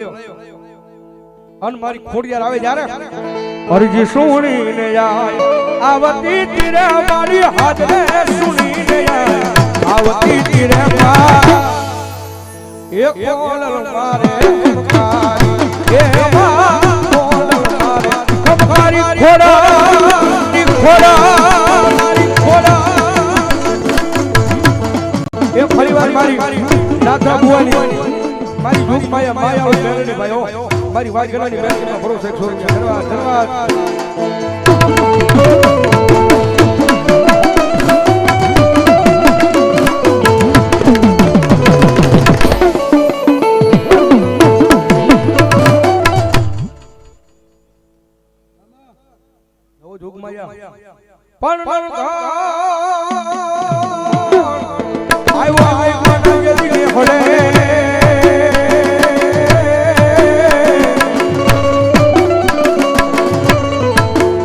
અન મારી ખોડિયાર આવે જ્યારે? અરજી સુણીને જાય આવતી તીરે મારી હાજરે સુણીને જાય આવતી તીરે મા એ કોલ મારે એ મા કોલ મારે ખોડા ની ખોડા મારી ખોડા. એ ફરીવાર મારી નાથા બુવાની મારી દુઃખ માયા માયા બેનની ભાઈઓ. મારી વાત ગણાની બેનના ભરોસે છોડ છે. ધન્યવાદ ધન્યવાદ. નવો પણ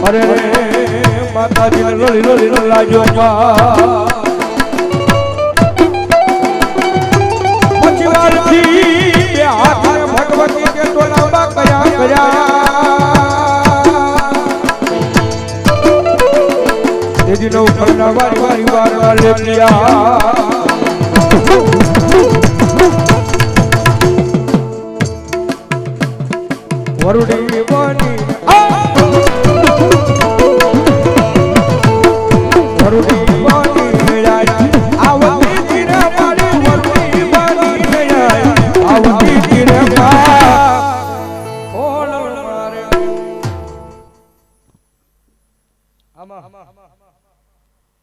અરે માતાજી લોલી લોલી લાજો પછી વારથી બે હાથ ભગવતી કે તો લાંબા કયા કર્યા. તેજી નવ કરના વારી વારી, વાર વાર લેલિયા વરુડી બની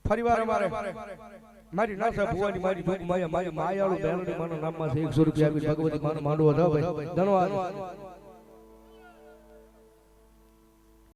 ફરીવાર અમારે મારી નાસા ભુવાની મારી માયા મારી માયાળુ બેલડી માનો નામમાં છે 100 રૂપિયા આપી ભગવતી માનો માંડવો ભાઈ ધન્યવાદ